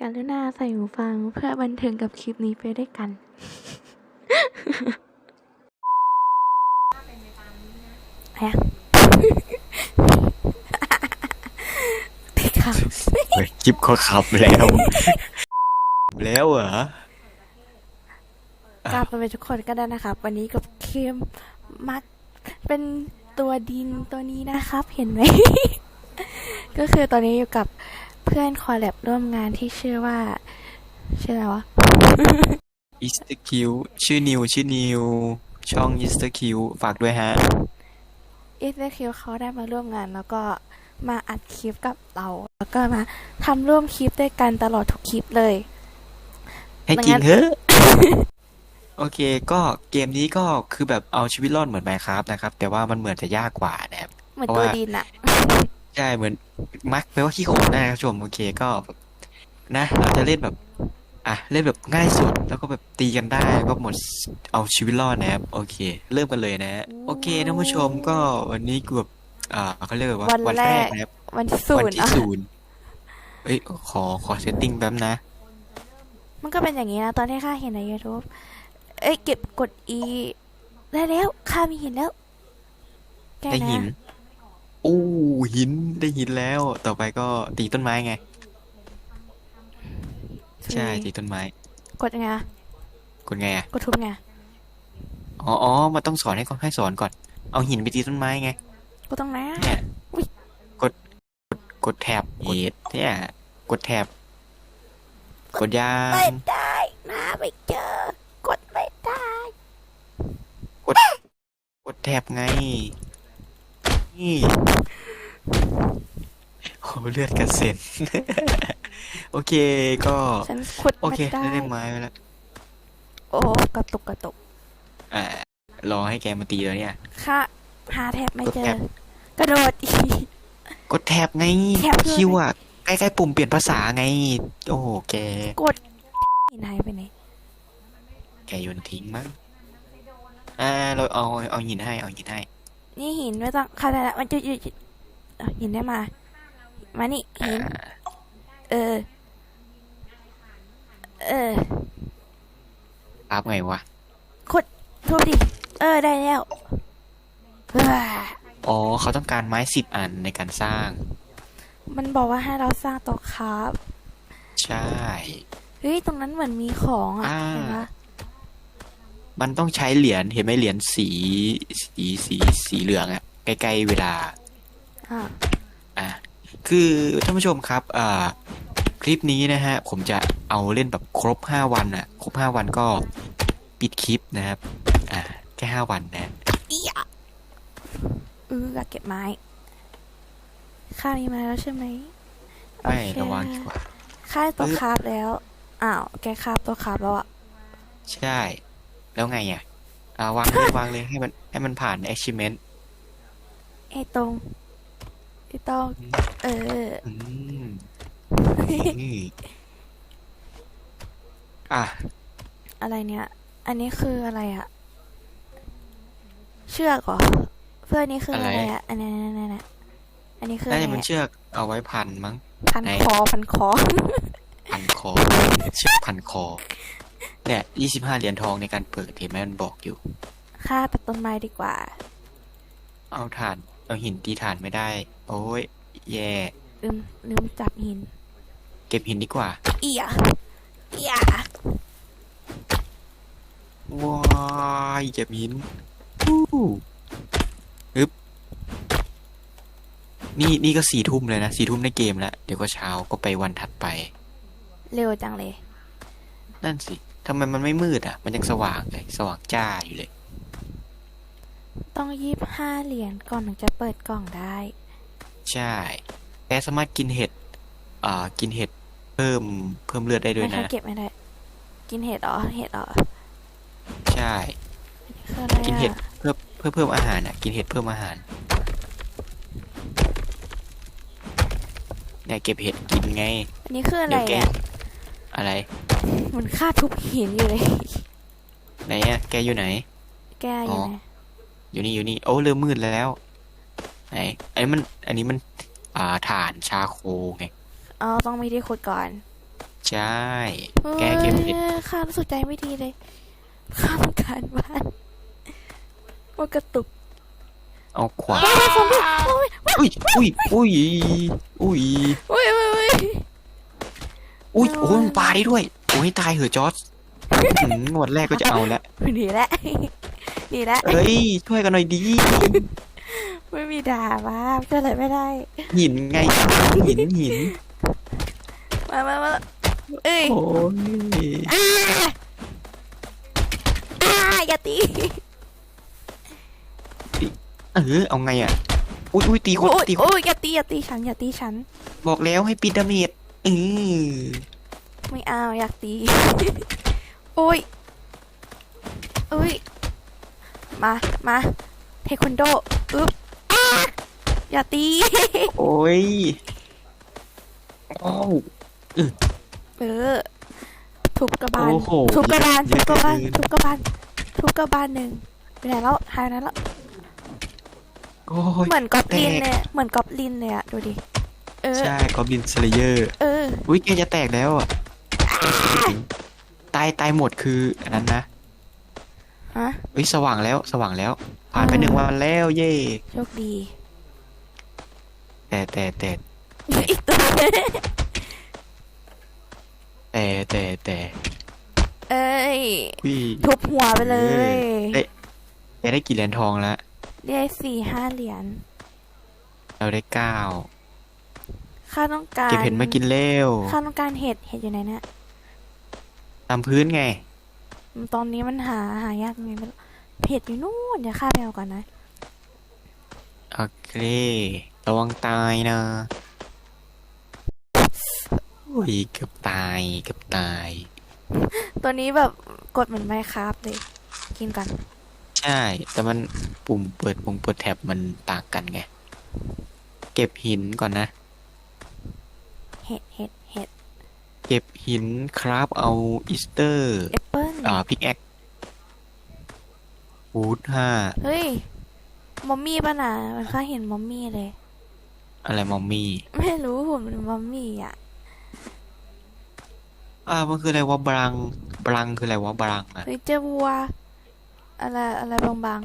กรุณาใส่หูฟังเพื่อบันเทิงกับคลิปนี้ไปด้วยกัน อะไรอะพี่ครับเฮ้ยคลิปเขาขับแล้ว แล้วเหรอ กลับมาเป็นทุกคนก็ได้นะครับ วันนี้กับเคมมักเป็นตัวดินตัวนี้นะครับ เห็นไหม ก็คือตอนนี้อยู่กับ เพื่อนคอลแลบร่วมงานที่ชื่อว่า ชื่ออะไรวะอิสต์คิวชื่อนิวชื่อนิว ช่องอิสต์คิวฝากด้วยฮะอีเ q คิวเขาได้มาร่วมงานแล้วก็มาอัดคลิปกับเรา แล้วก็มาทำร่วมคลิปด้วยกันตลอดทุกคลิปเลย ให้ดังกินั้นนเถอะโอเค ก็เกมนี้ก็คือแบบเอาชีวิตรอดเหมือนไมครับนะครับ แต่ว่ามันเหมือนจะยากกว่านะครับ เหมือนเพราะตัวว่าดินอะ ใช่เหมือนมักแปลว่าขี้โขนนะครับผู้ชมโอเคก็แบบนะ เราจะเล่นแบบ อะ เล่นแบบง่ายสุดแล้วก็แบบตีกันได้ก็หมดเอาชีวิตรอดนะครับ โอเค เริ่มกันเลยนะ โอเคท่านผู้ชมก็วันนี้กูแบบอ่าเขาเรียกว่าวันวันแรแรกกนะครับวันที่ศูวันนย์ที่อะศูนย์เอ้ยขอขอเซตติ้งแป๊บนะ มันก็เป็นอย่างนี้นะ ตอนที่ข้าเห็นใน YouTube เอ้ยเก็บกด E ได้แล้วข้ามีหินแล้วแกได้หินนะอู้ หินได้หินแล้ว ต่อไปก็ตีต้นไม้ไง ใช่ตีต้นไม้ กดยังไงอะกดไงอะกดทุบไงอ๋ออ๋อมันต้องสอนให้ก่อนให้สอนก่อน เอาหินไปตีต้นไม้ไง กดตรงไหนอะเนี่ยอุ๊ย กดกดกดแท็บกดเนี่ยกดแท็บกดยาไม่งได้นะไม่เจอ กดไม่ได้ กดกดแท็บไง นี่ โอ้เลือดกระเซ็น โอเคก็ ฉันขุดโอไม่เคได้ได้ได้ไม้ไปแล้วโอ้กระตุกกระตุกอ่ารอให้แกมาตีแล้วเนี่ยข้าหาแทบไม่เจกดอแท็บกระโดดอีก กดแท็บไงแท็บคืออะไรคิวอะใกล้ๆปุ่มเปลี่ยนภาษาไง โอ้โหแก กดหินหายไปไหนแกโยนทิ้งมั้งอ่าเราเอาเอาหินให้เอาหินให้ นี่หินไม่ต้องข้าได้ละมันจะหยุด เอาหินได้มา มานี่หินเออ เออครับไงวะทุบดิ เออได้แล้วเฮ้ยอ๋อเขาต้องการไม้สิบอันในการสร้าง มันบอกว่าให้เราสร้างโต๊ะครับ ใช่ เฮ้ย ตรงนั้นเหมือนมีของอะอ่าเห็นปะมันต้องใช้เหรียญเห็นไหมเหรียญสีสีสีสีเหลืองอะใกล้ๆเวลา อ่าอะคือท่านผู้ชมครับอ่าคลิปนี้นะฮะ ผมจะเอาเล่นแบบครบห้าวันอะครบห้าวันก็ปิดคลิปนะครับ อ่าแค่ห้าวันนะอีอะเอออยากเก็บไม้ข้ามีไม้แล้วใช่ไหมไม่โอเคระวังดีกว่าข้าตัวเออคราบแล้ว อ้าว แกคราบตัวคราบแล้วอะ ใช่ แล้วไงอะอ่าวางเลยวางเลยให้มันให้มันผ่าน achievement ไอ้ตรง ไอ้ตรงเออ อืมนี่อะ อะไรเนี่ย อันนี้คืออะไรอะเชือกเหรอ เพื่อนนี้คืออะไรอะไรอะอันนี้นนนอันนี้คืออะน่าไรจะเป็นอะเชือกเอาไว้พันมั้ง พันไหน คอพันคอ พันคอ เชือกพันคอ เนี่ยยี่สิบห้าเหรียญทองในการเปิดเห็นไหมมันบอกอยู่ข้าตัดต้นไม้ดีกว่า เอาถ่าน เอาหินตีถ่านไม่ได้ โอ้ยแย่ ลืมลืมจับหิน เก็บหินดีกว่า เอียเอียว้ายเก็บหินอู้ฮึบนี่นี่ก็สี่ทุ่มเลยนะสี่ทุ่มในเกมแล้ว เดี๋ยวก็เช้าก็ไปวันถัดไป เร็วจังเลย นั่นสิทำไมมันไม่มืดอะ มันยังสว่างเลย สว่างจ้าอยู่เลย ต้องยี่บห้าเหรียญก่อนถึงจะเปิดกล่องได้ ใช่แกสามารถกินเห็ดอ่ากินเห็ดเพิ่มเพิ่มเลือดได้ด้วยไม่ค่อยนะเก็บไม่ได้ กินเห็ดเหรอ เห็ดเหรอใช่ คืออะไรกินเห็ดอะเพื่อเพื่อเพิ่มอาหารอะ กินเห็ดเพิ่มอาหารเนี่ยเก็บเห็ดกินไง อันนี้คืออะไรเดี๋ยวแกอะอะไรเหมันค่าทุบหินอยู่เลย ไหนอะ แกอยู่ไหน แกอยู่ไหน อยู่นี่อยู่นี่โอ้เริ่มมืดแล้วไหนอันนี้มัน อันนี้มัน อ่าถ่านชาโคไงอ๋อต้องมีที่ขุดก่อนใช่แกเก็บเห็ดออข้ารู้สึกใจไม่ดีเลยข้าต้องการบ้านว่ากระตุกเอาขวาว้ายซอมบี้โอ้ยอุ้ยอุ้ยอุ้ยอุ้ยโอ้ยโอ้ยโอ้ยอุ้ยโอ้ยมันปลาได้ด้วยโอ้ยตายเหอะจอร์จ หืมงวดแรกก็จะเอาแล้วหนีแล้วหนีแล้วเฮ้ย ช่วยกันหน่อยดี ไม่มีด่ามาก็เลยไม่ได้ หินไง หินหิน มามามาเอ้ยโอ้ยอ้าอ้าอย่าตีเออเอาไงอะ อุ้ยอุ้ยตีคนโอ้ยตีคนโอ้ยอย่าตีอย่าตีฉันอย่าตีฉัน บอกแล้วให้ปิดดาเมจเออไม่เอาอยากตี โอ้ยโอ้ย มา มาเทควันโดอึ๊บอ้าอย่าตี โอ้ยโอ้าวเออ ทุบกระบาล โอ้โหทุบกระบาลเยทุบอะกระบาลเกินทุบกระบาล ทุบกระบาลหนึ่งไปไหนแล้วหายไปไหนแล้ว โอ้ยเหมือนกอบลินแตกเลยอะเหมือนกอบลินเลยอะดูดิ เออ ใช่กอบลินสเลเยอร์ เออ อุ้ยแกจะแตกแล้วอะ ตายตายหมดคืออันนั้นนะฮะเอ้ยสว่างแล้วสว่างแล้ว ผ่านไปอ่าหนึ่งวันแล้ว เย่โชคดี แต่แต่แต่อีกตัวแต่แต่แต่เอ้ยอุ้ยทุบหัวไปเลยเอ้ยแกได้กี่เหรียญทองแล้วได้สี่ห้าเหรียญเราได้เก้าข้าต้องการเก็บเห็ดมากินเร็วข้าต้องการเห็ดเห็ดอยู่ไหนเนี่ย ตามพื้นไง ตอนนี้มันหาหายากไงไม่รู้เห็ดอยู่นู่นเดี๋ยวข้าไปเอาก่อนนะ โอเค ระวังตายนะอุ้ยเกือบตายเกือบตาย ตัวนี้แบบกดเหมือนไมครับเลย กินก่อนใช่ แต่มันปุ่มเปิดปุ่มเปิดแท็บมันต่างกันไง เก็บหินก่อนนะ เห็ดเห็ด เห็ดเก็บหินครับเอาอีสเตอร์แอปเปิ้ลอ่าพิกแอควูดห้าเฮ้ย มอมมี่ป่ะน่ะมันข้าเห็นมอมมี่เลย อะไรมอมมี่ ไม่รู้ผมเป็นมอมมี่อะ อ่ามันคืออะไรวะบรังบรังคืออะไรวะบรังอะเฮ้ยเจอวัว อะไรอะไรบาง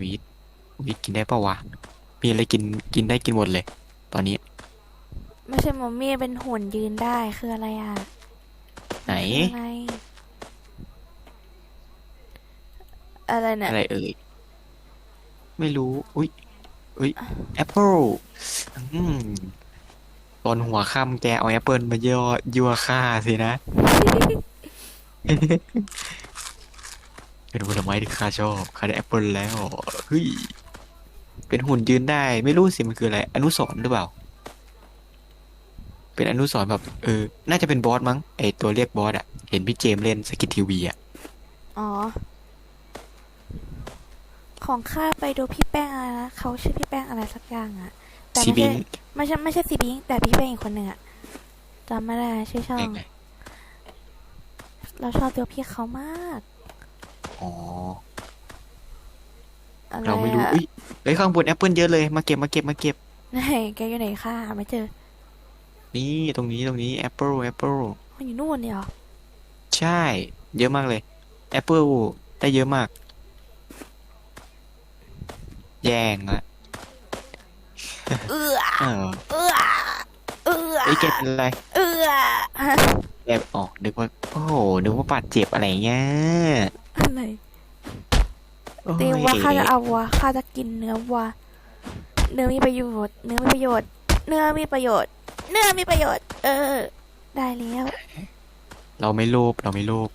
วีดวีดกินได้ปะวะ มีอะไรกินกินได้กินหมดเลยตอนนี้ๆ ไม่ใช่มอมมี่เป็นหุ่นยืนได้คืออะไรอะไหนคืออะไรอะไรเนี่ยอะไรเอ่ย ไม่รู้ อุ้ยอุ้ยแอปเปิลอืมตอนหัวค่ำแกเอาแอปเปิลมาย่อยั่วค่าสินะ เป็นผลไม้ที่ข้าชอบข้าได้แอปเปิลแล้วเฮ้ยเป็นหุ่นยืนได้ ไม่รู้สิมันคืออะไร อนุสรณ์หรือเปล่า เป็นอนุสรณ์แบบเออ น่าจะเป็นบอสมั้งไอตัวเรียกบอสอะเห็นพี่เจมส์เล่นสกิททีวีอะอ๋อ ของข้าไปดูพี่แป้งอะไรนะเขาชื่อพี่แป้งอะไรสักอย่างอะแต่ซีไม่บิใช่งไม่ใช่ไม่ใช่ซีบิงแต่พี่แป้งอีกคนหนึ่งอะจำไม่ได้ชื่อช่องไงเราชอบตัวพี่เขามากอ๋อ อะไรเราไม่รู้อะอุ้ยเฮ้ยข้างบนแอปเปิลเยอะเลยมาเก็บมาเก็บมาเก็บ ไหนแกอยู่ไหนค่ะหาไม่เจอ นี่ตรงนี้ตรงนี้แอปเปิลแอปเปิลมันอยู่นู่นเนี่ยเหรอใช่ เยอะมากเลยแอปเปิลได้เยอะมาก แย่งละเอื้อเออเอื้อเอื้อไอ้ยแกเป็นอะไรเอื้อฮะแกออกนึกว่าโอ้โหนึกว่าบาดเจ็บอะไรเงี้ยอะไรโอ้ยตีว่าข้าจะเอาวัวข้าจะกินเนื้อวัวเนื้อมีประโยชน์ เนื้อมีประโยชน์ เนื้อมีประโยชน์ เนื้อมีประโยชน์ เออ ได้แล้ว เราไม่โลภเราไม่โลภ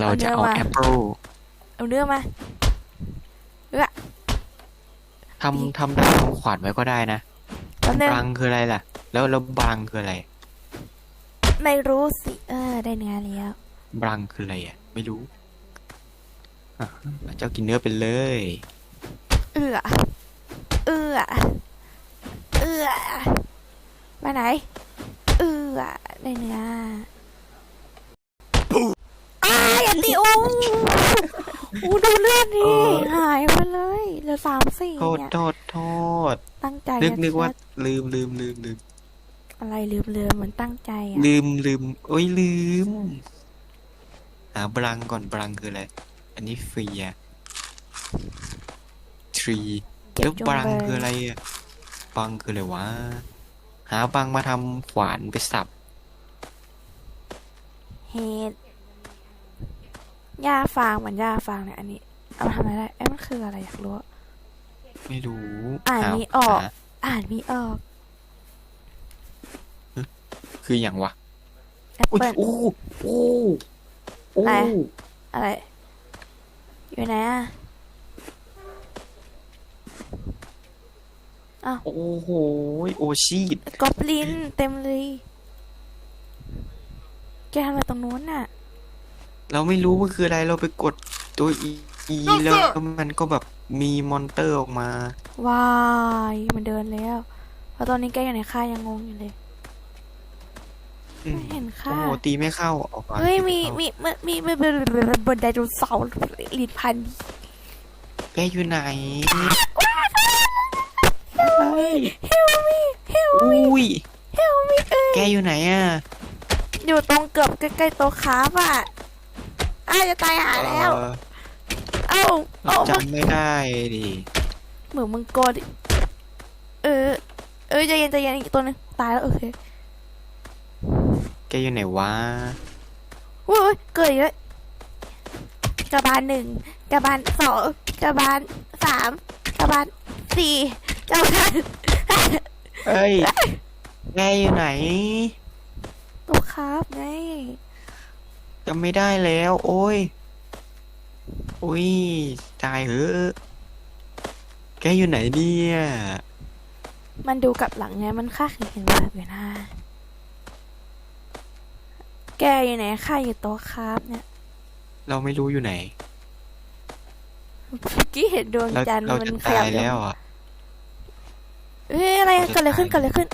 เราจะเอาเอาเนื้อมา แอปเปิลเอาเนื้อมาทำทำได้ทำขวานไว้ก็ได้นะแป๊บนึงบรังคืออะไรล่ะ แล้วแล้วบรังคืออะไรไม่รู้สิ เออ ได้เนื้อแล้วบรังคืออะไรอะ ไม่รู้อะเจ้ากินเนื้อไปเลย เอื้อเอื้อเอื้อไปไหน เอื้อได้เนื้ออ้ายอย่าตีโอ้โอ้ดูเลือดดิหายไปเลยเหลือสามสี่โทษเนี่ยโทษโทษตั้งใจนึกจะนึกว่าเชือดลืมลืมลืมลืมอะไรลืมลืมเหมือนตั้งใจอะลืมลืมโอ้ยลืมหาบลังก่อนบลังคืออะไรอันนี้ฟรีอะทรีเก็บแล้วจุงบลังเบยคืออะไรอะ บังคืออะไรวะ หาบังมาทำขวานไปสับเฮดหญ้าฟางเหมือนหญ้าฟางเนี่ยอันนี้ เอามาทำอะไรได้เอ้ยมันคืออะไรอยากรู้อะไม่รู้อ่านหไม่ออก หาอ่านไม่ออกคืออย่างวะแอปอุ้ยเปิล โอ้โอ้โอ้อะไร อะไร อยู่ไหนอะ โอ้โหโอชีตกอบลินเต็มเลย แกทำอะไรตรงนู้นน่ะ เราไม่รู้มันคืออะไรเราไปกดตัวอีอีแล้วมันก็แบบมีมอนเตอร์ออกมา ว้าย มันเดินแล้วเพราะตอนนี้แกอยู่ในค่ายยังงงอยู่เลย อืมไม่เห็นโอ้ค่าโหตีไม่เข้าออกมาเฮ้ยมีเข้ามีมีมีมีบนไดโนเสาร์ลิ้นพันแกอยู่ไหนเฮลมีเฮลอุ้ยเฮลมีเอ้ยแกอยู่ไหนอะอยู่ตรงเกือบใกล้ๆโต๊ะค้าฟอะอ้าวจะตายหาแล้ว เออเอ้าเอ้าจำไม่ได้ดิเหมือนมึงโกดเออ เออใจเย็นใจเย็นอีกตัวหนึงตายแล้วโอเคแกอยู่ไหนวะอุ้ยเกิดอีกแล้วกระบาลหนึ่งกระบาลสองกระบาลสามกระบาลสี่ กระบาลเอ้ยแกอยู่ไหนตัวครับไงจำไม่ได้แล้ว โอ้ยอุ้ยตายเหอะแกอยู่ไหนเนี่ยมันดูกลับหลังไงมันค่าคือเห็นแบบอยู่นะแกอยู่ไหนค่าอยู่โต๊ะครับเนี่ย เราไม่รู้อยู่ไหน เมื่อกี้เห็นดวงเราจันทร์เรามันจะขยัตาบยแล้วอะ เฮ้ยอะไรอะเราจะเกิดอะไรขึ้นตายเกิดอะไรขึ้น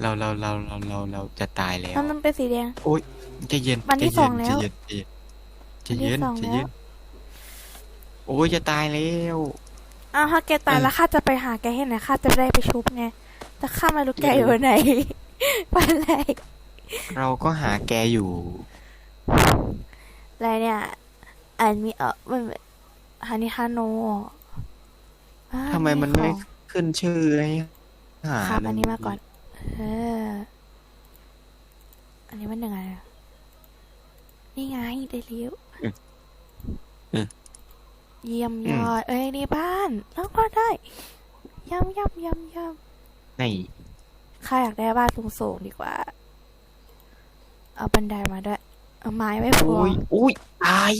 เราเราเราเราเราเราจะตายแล้ว มันมันเป็นสีแดง โอ้ยใจเย็นวันที่ใจสเย็องแล้วใจเย็นใจเย็นวันที่สองใจเย็นแล้วโอ้ยจะตายแล้วอ้าวถ้าแกตายเออแล้วข้าจะไปหาแกให้ไหนข้าจะได้ไปชุบไงแต่ข้าไม่รู้แกอยู่ไหนวันอะไรเราก็หาแกอยู่อะไรเนี่ยอันมีเออมันฮานิฮาโนอ้าวทำไมมันไม่ ของขึ้นชื่อให้หาครับมัอันนี้มาก่อน เออ อันนี้มันยังไงอะนี่ไงได้เลี้ยวเยี่ยมยอด เอ้ยนี่บ้านแล้วก็ได้ย่ำย่ำย่ำย่ไหนำข้าอยากได้บ้านสูงๆดีกว่า เอาบันไดมาด้วย เอาไม้ไว้พอโอ้ยโอ้ยตาย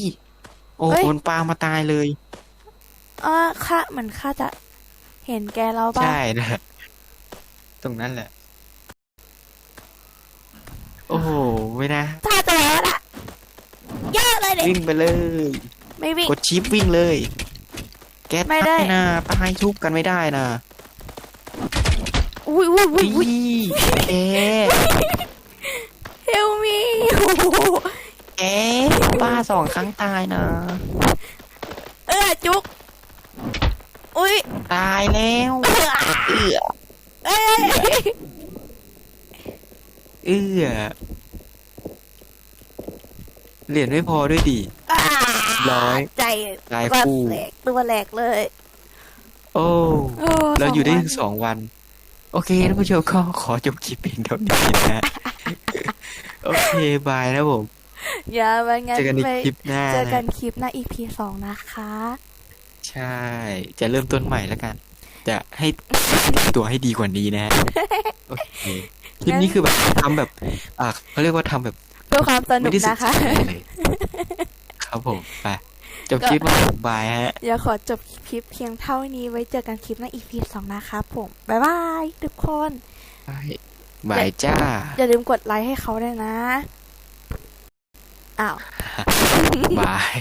โอ้เฮ้ยโดนปลามาตายเลย เออข้าเหมือนข้าจะ เห็นแกแล้วบ้าใช่นะ ตรงนั้นแหละ โอ้โห ไม่นะถ้าจะแล้วล่ะเยอะเลยเด็วิ่งไปเลย ไม่วิ่ง กดชิปวิ่งเลย แกไม่ได้ตายนะตายทุบกันไม่ได้นะอุ้ยอุ้ยอุ้ยอุ้ยวิ่แกเฮลมีโอ้โหแกป้าสองครั้งตายนะ เออจุก อุ้ย ตายแล้วเออเอื้อเอ้ยเอ้ยเอื้อเหรียญไม่พอด้วยดิ อ่าร้อยใจตายวัดคู่ แหลกตัวแหลกเลย โอ้โอ้เราอยู่ได้สถึงสองวัน โอเคท่านผู้ชมก็ขอจบคลิปเพียงเท่านี้นะ โอเคบายนะผม อย่าไปงั้นเจอกันในไปคลิปหน้าเจอกันะ นคลิปหน้า EP สองนะคะ ใช่ จะเริ่มต้นใหม่แล้วกัน จะให้ตัวให้ดีกว่านี้นะโอเคคลิปนี้คือแบบทำแบบ อ่าเขาเรียกว่าทำแบบเพื่อความสนุไม่กได้ศึกนะคะษาอะไรเลยครับผมไปจบคลิปมาบายฮะอย่าขอจบคลิปเพียงเท่านี้ไว้เจอกันคลิปหน้า EP สองนะคะผม บ๊ายบายทุกคนบายบายจ้า อย่าลืมกดไลค์ให้เขาด้วยนะ อ้าว บาย